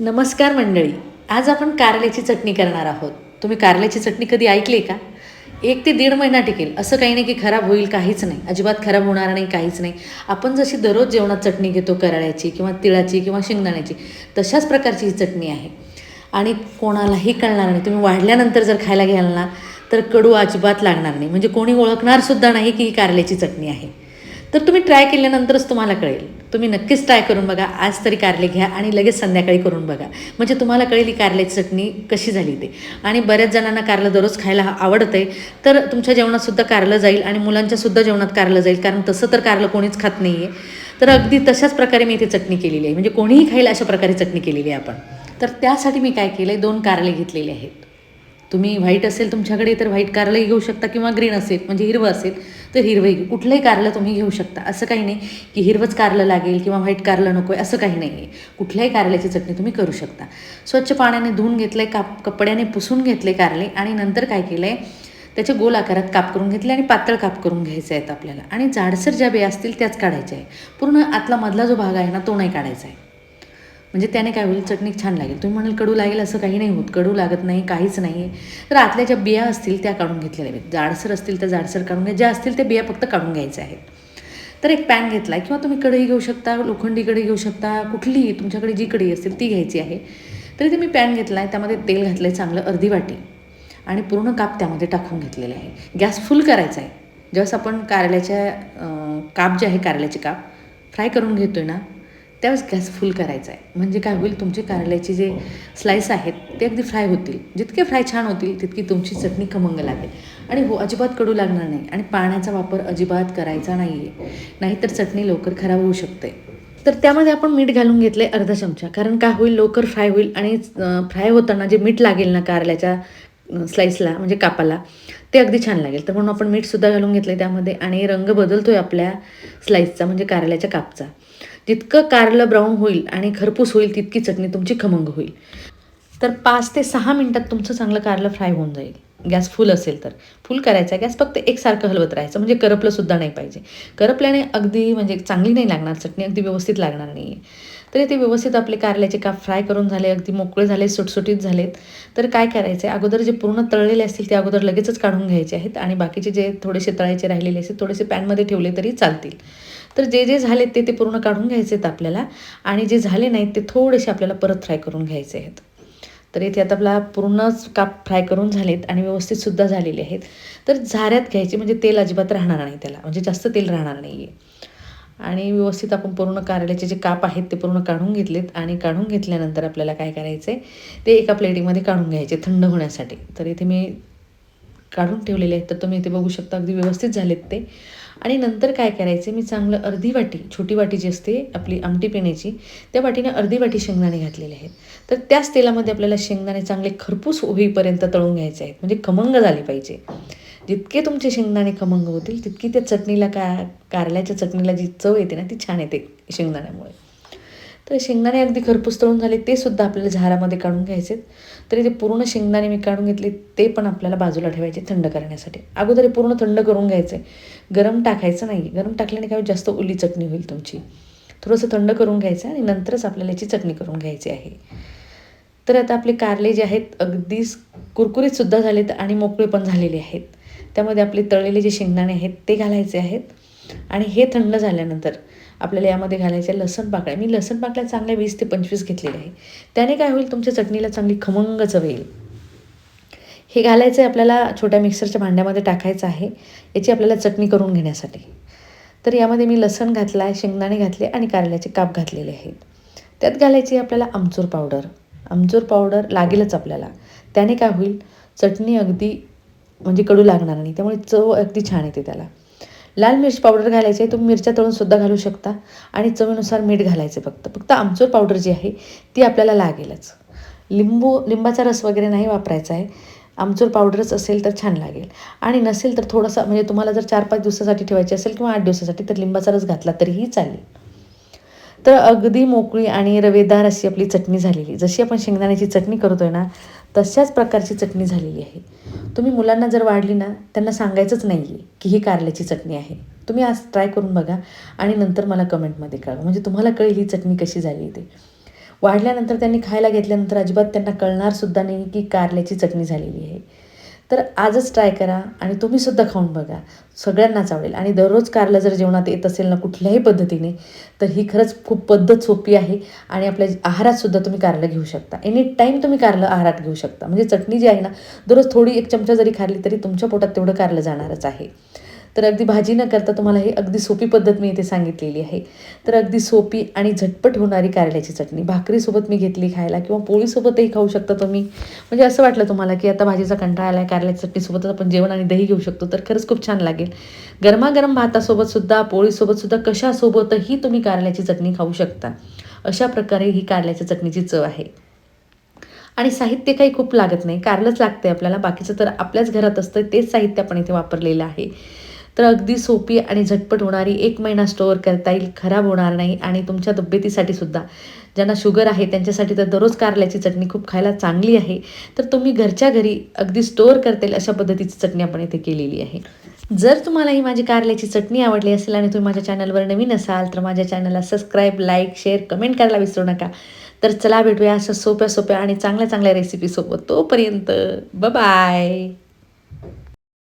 नमस्कार मंडळी आज आपण कारल्याची चटणी करणार आहोत. तुम्ही कारल्याची चटणी कधी ऐकली का? एक ते दीड महिना टिकेल. असं काही नाही की खराब होईल काहीच नाही. अजिबात खराब होणार नाही काहीच नाही. आपण जशी दररोज जेवणात चटणी घेतो कराळ्याची किंवा तिळाची किंवा शेंगदाण्याची तशाच प्रकारची ही चटणी आहे. आणि कोणालाही कळणार नाही. तुम्ही वाढल्यानंतर जर खायला घ्याल ना तर कडू अजिबात लागणार नाही. म्हणजे कोणी ओळखणार सुद्धा नाही की ही कारल्याची चटणी आहे. तर तुम्ही ट्राय केल्यानंतरच तुम्हाला कळेल. तुम्ही नक्कीच ट्राय करून बघा. आज तरी कारले घ्या आणि लगेच संध्याकाळी करून बघा. म्हणजे तुम्हाला कळेल ही कारल्याची चटणी कशी झाली ते. आणि बऱ्याच जणांना कारलं दररोज खायला आवडतं आहे तर तुमच्या जेवणातसुद्धा कारलं जाईल आणि मुलांच्यासुद्धा जेवणात कारलं जाईल. कारण तसं तर कारलं कोणीच खात नाही आहे तर अगदी तशाच प्रकारे मी इथे चटणी केलेली आहे. म्हणजे कोणीही खाईल अशा प्रकारे चटणी केलेली आहे आपण. तर त्यासाठी मी काय केलं आहे दोन कारले घेतलेले आहेत. तुम्ही व्हाईट असेल तुमच्याकडे तर व्हाईट कारलंही घेऊ शकता किंवा ग्रीन असेल म्हणजे हिरवं असेल तर हिरवंही कुठलंही कारलं तुम्ही घेऊ शकता. असं काही नाही की हिरवंच कारलं लागेल किंवा व्हाईट कारलं नको आहे असं काही नाही आहे. कुठल्याही कारल्याची चटणी तुम्ही करू शकता. स्वच्छ पाण्याने धुवून घेतलं आहे काप कपड्याने पुसून घेतले कारले आणि नंतर काय केलं आहे त्याचे गोल आकारात काप करून घेतले आणि पातळ काप करून घ्यायचे आहेत आपल्याला. आणि जाडसर ज्या बिया असतील त्याच काढायच्या आहे पूर्ण आतला मधला जो भाग आहे ना तो नाही काढायचा आहे. म्हणजे त्याने काय होईल? चटणी छान लागेल. तुम्ही म्हणाल कडू लागेल. असं काही नाही होत. कडू लागत नाही काहीच नाही. आहे तर आतल्या ज्या बिया असतील त्या काढून घेतलेल्या आहेत. जाडसर असतील तर जाडसर काढून घ्या. ज्या असतील त्या बिया फक्त काढून घ्यायच्या आहेत. तर एक पॅन घेतला आहे किंवा तुम्ही कढई घेऊ शकता लोखंडी कढई घेऊ शकता. कुठलीही तुमच्याकडे जी कढई असेल ती घ्यायची आहे. तर इथे मी पॅन घेतला आहे त्यामध्ये तेल घातलं आहे चांगलं अर्धी वाटी. आणि पूर्ण काप त्यामध्ये टाकून घेतलेले आहे. गॅस फुल करायचा आहे. ज्यावेळेस आपण कारल्याच्या काप जे आहे कारल्याचे काप फ्राय करून घेतो आहे ना त्यावेळेस गॅस फुल करायचा आहे. म्हणजे काय होईल तुमचे कारल्याचे जे स्लाईस आहेत ते अगदी फ्राय होतील. जितके फ्राय छान होतील तितकी तुमची चटणी खमंग लागेल. आणि हो अजिबात कडू लागणार नाही. आणि पाण्याचा वापर अजिबात करायचा नाही आहे नाहीतर चटणी लवकर खराब होऊ शकते. तर त्यामध्ये आपण मीठ घालून घेतले अर्धा चमचा. कारण काय होईल लवकर फ्राय होईल आणि फ्राय होताना जे मीठ लागेल ना कारल्याच्या स्लाईसला म्हणजे कापाला ते अगदी छान लागेल. तर म्हणून आपण मीठसुद्धा घालून घेतलं त्यामध्ये. आणि रंग बदलतो आहे आपल्या स्लाईसचा म्हणजे कारल्याच्या कापचा. जितकं कारलं ब्राऊन होईल आणि खरपूस होईल तितकी चटणी तुमची खमंग होईल. तर पाच ते सहा मिनटात तुमचं चांगलं कारलं फ्राय होऊन जाईल. गॅस फुल असेल तर. फुल करायचा गॅस फक्त एकसारखं हलवत राहायचं. म्हणजे करपलंसुद्धा नाही पाहिजे. करपल्याने अगदी म्हणजे चांगली नाही लागणार चटणी अगदी व्यवस्थित लागणार नाही आहे तर ते व्यवस्थित आपले कारल्याचे काप फ्राय करून झाले अगदी मोकळे झाले सुटसुटीत झालेत. तर काय करायचं आहे अगोदर जे पूर्ण तळलेले असतील ते अगोदर लगेचच काढून घ्यायचे आहेत आणि बाकीचे जे थोडेसे तळायचे राहिलेले असतील थोडेसे पॅनमध्ये ठेवले तरी चालतील. तर जे जे झालेत ते ते पूर्ण काढून घ्यायचे आहेत आपल्याला आणि जे झाले नाहीत ते थोडेसे आपल्याला परत फ्राय करून घ्यायचे आहेत. तर इथे आता आपला पूर्णच काप फ्राय करून झालेत आणि व्यवस्थितसुद्धा झालेले आहेत. तर झाऱ्यात घ्यायचे म्हणजे तेल अजिबात राहणार नाही त्याला म्हणजे जास्त तेल राहणार नाही आहे आणि व्यवस्थित आपण पूर्ण कारल्याचे जे काप आहेत ते पूर्ण काढून घेतलेत आणि काढून घेतल्यानंतर आपल्याला काय करायचं आहे ते एका प्लेटीमध्ये काढून घ्यायचे थंड होण्यासाठी. तर इथे मी काढून ठेवलेले आहेत तर तुम्ही इथे बघू शकता अगदी व्यवस्थित झालेत ते. आणि नंतर काय करायचे मी चांगलं अर्धी वाटी छोटी वाटी जी असते आपली आमटी पिण्याची त्या वाटीने अर्धी वाटी शेंगदाणे घातलेले आहेत. तर त्याच तेलामध्ये आपल्याला शेंगदाणे चांगले खरपूस होईपर्यंत तळून घ्यायचे आहेत म्हणजे खमंग झाले पाहिजे. जितके तुमचे शेंगदाणे खमंग होतील तितकी त्या चटणीला का कारल्याच्या चटणीला जी चव येते ना ती छान येते शेंगदाण्यामुळे. तर शेंगदाणे अगदी खरपूस तळून झाले ते सुद्धा आपल्याला झारामध्ये काढून घ्यायचे तरी ते पूर्ण शेंगदाणे मी काढून घेतले ते पण आपल्याला बाजूला ठेवायचे थंड करण्यासाठी. अगोदर हे पूर्ण थंड करून घ्यायचं. आहे गरम टाकायचं नाही गरम टाकल्याने काय जास्त ओली चटणी होईल तुमची. थोडंसं थंड करून घ्यायचं आणि नंतरच आपल्याला याची चटणी करून घ्यायची आहे. तर आता आपले कारले जे आहेत अगदीच कुरकुरीतसुद्धा झालेत आणि मोकळे पण झालेले आहेत. त्यामध्ये आपले तळलेले जे शेंगदाणे आहेत ते घालायचे आहेत. आणि हे थंड झाल्यानंतर आपल्याला यामध्ये घालायचे लसण पाकळ्या. मी लसण पाकळ्या चांगल्या वीस ते पंचवीस घेतलेले आहे त्याने काय होईल? तुमच्या चटणीला चांगली खमंग चव येईल. हे घालायचं आहे आपल्याला छोट्या मिक्सरच्या भांड्यामध्ये टाकायचं आहे. याची आपल्याला चटणी करून घेण्यासाठी. तर यामध्ये मी लसण घातला आहे शेंगदाणे घातले आणि कारल्याचे काप घातलेले आहेत. त्यात घालायची आपल्याला आमचूर पावडर. आमचूर पावडर लागेलच आपल्याला. त्याने काय होईल? चटणी अगदी म्हणजे कडू लागणार नाही. त्यामुळे चव अगदी छान येते त्याला. लाल मिरची पावडर घालायची आहे तुम्ही मिरच्या तळून सुद्धा घालू शकता. आणि चवीनुसार मीठ घालायचं फक्त. फक्त आमचूर पावडर जी आहे ती आपल्याला लागेलच. लिंबू लिंबाचा रस वगैरे नाही वापरायचा आहे. आमचूर पावडरच असेल तर छान लागेल. आणि नसेल तर थोडासा म्हणजे तुम्हाला जर चार पाच दिवसासाठी ठेवायची असेल किंवा आठ दिवसासाठी तर लिंबाचा रस घातला तरीही चालेल. तर अगदी मोकळी आणि रवेदार अशी आपली चटणी झालेली जशी आपण शेंगदाण्याची चटणी करतोय ना तशाच प्रकारची चटणी झालेली आहे. तुम्ही मुलांना जर वाढली ना त्यांना सांगायचंच नाही आहे की ही कारल्याची चटणी आहे. तुम्ही आज ट्राय करून बघा आणि नंतर मला कमेंटमध्ये कळवा. म्हणजे तुम्हाला कळेल ही चटणी कशी झाली ते. वाढल्यानंतर त्यांनी खायला घेतल्यानंतर अजिबात त्यांना कळणारसुद्धा नाही की कारल्याची चटणी झालेली आहे. तर आजच ट्राय करा आणि तुम्हीसुद्धा खाऊन बघा. सगळ्यांनाच आवडेल. आणि दररोज कारलं जर जेवणात येत असेल ना कुठल्याही पद्धतीने तर ही खरंच खूप पद्धत सोपी आहे आणि आपल्या आहारात सुद्धा तुम्ही कारलं घेऊ शकता. एनी टाईम तुम्ही कारलं आहारात घेऊ शकता. म्हणजे चटणी जी आहे ना दररोज थोडी एक चमचा जरी खाल्ली तरी तुमच्या पोटात तेवढं कारलं जाणारच आहे. तर अगदी भाजी न करता तुम्हाला ही अगदी सोपी पद्धत मी इथे सांगितलेली आहे. तर अगदी सोपी आणि झटपट होणारी कारल्याची चटणी. भाकरीसोबत मी घेतली खायला किंवा पोळीसोबतही खाऊ शकता तुम्ही. म्हणजे असं वाटलं तुम्हाला की आता भाजीचा कंटाळा आला आहे कारल्याच्या चटणीसोबतच आपण जेवण आणि दही घेऊ शकतो. तर खरंच खूप छान लागेल. गरमागरम भातासोबतसुद्धा पोळीसोबतसुद्धा कशासोबतही तुम्ही कारल्याची चटणी खाऊ शकता. अशा प्रकारे ही कारल्याच्या चटणीची चव आहे. आणि साहित्य काही खूप लागत नाही. कारलंच लागते आपल्याला. बाकीचं तर आपल्याच घरात असतं तेच साहित्य आपण इथे वापरलेलं आहे. तर अगदी सोपी आणि झटपट होणारी एक महिना स्टोअर करता येईल खराब होणार नाही आणि तुमच्या तब्येतीसाठी सुद्धा. ज्यांना शुगर आहे त्यांच्यासाठी तर दररोज कारल्याची चटणी खूप खायला चांगली आहे. तर तुम्ही घरच्या घरी अगदी स्टोअर करता येईल अशा पद्धतीची चटणी आपण इथे केलेली आहे. जर तुम्हाला ही माझी कारल्याची चटणी आवडली असेल आणि तुम्ही माझ्या चॅनलवर नवीन असाल तर माझ्या चॅनलला सबस्क्राईब लाईक शेअर कमेंट करायला विसरू नका. तर चला भेटूया अशा सोप्या सोप्या आणि चांगल्या चांगल्या रेसिपीसोबत तोपर्यंत बाय